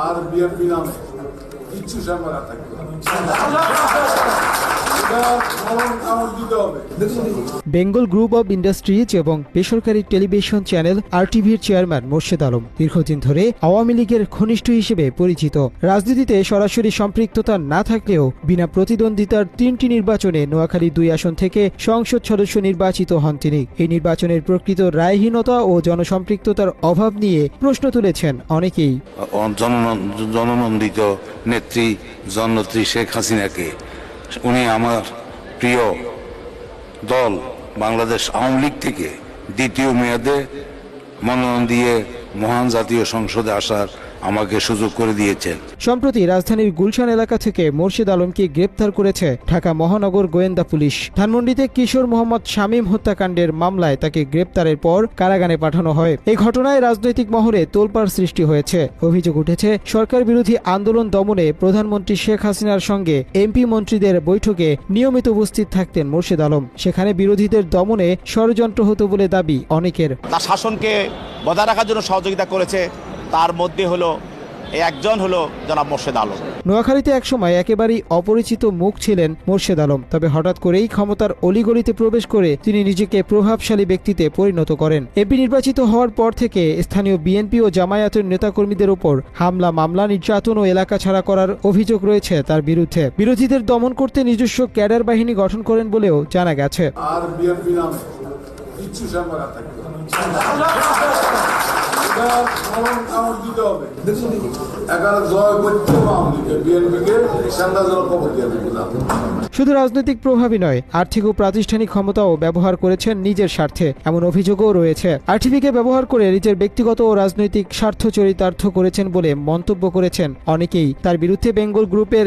আর BNP নামে কিচ্ছু সামনে থাকবে না। এটা মরণ কামড় দিতে হবে বেঙ্গল গ্রুপ অব ইন্ডাস্ট্রিজ এবং বেসরকারি টেলিভিশন চ্যানেল আরটিভির চেয়ারম্যান মোর্শেদ আলম দীর্ঘদিন ধরে আওয়ামী লীগের ঘনিষ্ঠ হিসেবে পরিচিত। রাজনীতিতে সরাসরি সম্পৃক্ততা না থাকলেও বিনা প্রতিদ্বন্দ্বিতার তিনটি নির্বাচনে নোয়াখালী দুই আসন থেকে সংসদ সদস্য নির্বাচিত হন তিনি। এই নির্বাচনের প্রকৃত রায়হীনতা ও জনসম্পৃক্ততার অভাব নিয়ে প্রশ্ন তুলেছেন অনেকেই। জননন্দিত নেত্রী জননেত্রী শেখ হাসিনাকে উনি আমার প্রিয় দল বাংলাদেশ আওয়ামী লীগ থেকে দ্বিতীয় মেয়াদে মনোনয়ন দিয়ে মহান জাতীয় সংসদে আসার আমাকে সুযোগ করে দিয়েছেন সম্প্রতি রাজধানীর গুলশান এলাকা থেকে মোর্শেদ আলমকে গ্রেপ্তার করেছে ঢাকা মহানগর গোয়েন্দা পুলিশ। ধানমন্ডিতে কিশোর মোহাম্মদ শামীম হত্যাকাণ্ডের মামলায় তাকে গ্রেপ্তারের পর কারাগারে পাঠানো হয়। এই ঘটনায় রাজনৈতিক মহলে তোলপাড় সৃষ্টি হয়েছে। অভিযোগ উঠেছে সরকার বিরোধী আন্দোলন দমনে প্রধানমন্ত্রী শেখ হাসিনার সঙ্গে এমপি মন্ত্রীদের বৈঠকে নিয়মিত উপস্থিত থাকতেন মোর্শেদ আলম। সেখানে বিরোধীদের দমনে ষড়যন্ত্র হতো বলে দাবি অনেকের। তার শাসনকে বজায় রাখার জন্য সহযোগিতা করেছে তার মধ্যে হলো একজন হলো জনাব মোর্শেদ আলম। নোয়াখালীতে একসময় একেবারেই অপরিচিত মুখ ছিলেন মোর্শেদ আলম তবে হঠাৎ করেই ক্ষমতার অলিগলিতে প্রবেশ করে তিনি নিজেকে প্রভাবশালী ব্যক্তিতে পরিণত করেন। এমপি নির্বাচিত হওয়ার পর থেকে স্থানীয় বিএনপি ও জামায়াতের নেতাকর্মীদের ওপর হামলা মামলা নির্যাতন ও এলাকা ছাড়া করার অভিযোগ রয়েছে তার বিরুদ্ধে। বিরোধীদের দমন করতে নিজস্ব ক্যাডার বাহিনী গঠন করেন বলেও জানা গেছে। আর বিএনপি নামে শুধু রাজনৈতিক প্রভাবই নয়, আর্থিক ও প্রাতিষ্ঠানিক ক্ষমতাও ব্যবহার করেছেন নিজের স্বার্থে, এমন অভিযোগও রয়েছে। আরটিভিকে ব্যবহার করে নিজের ব্যক্তিগত ও রাজনৈতিক স্বার্থ চরিতার্থ করেছেন বলে মন্তব্য করেছেন অনেকেই। তার বিরুদ্ধে বেঙ্গল গ্রুপের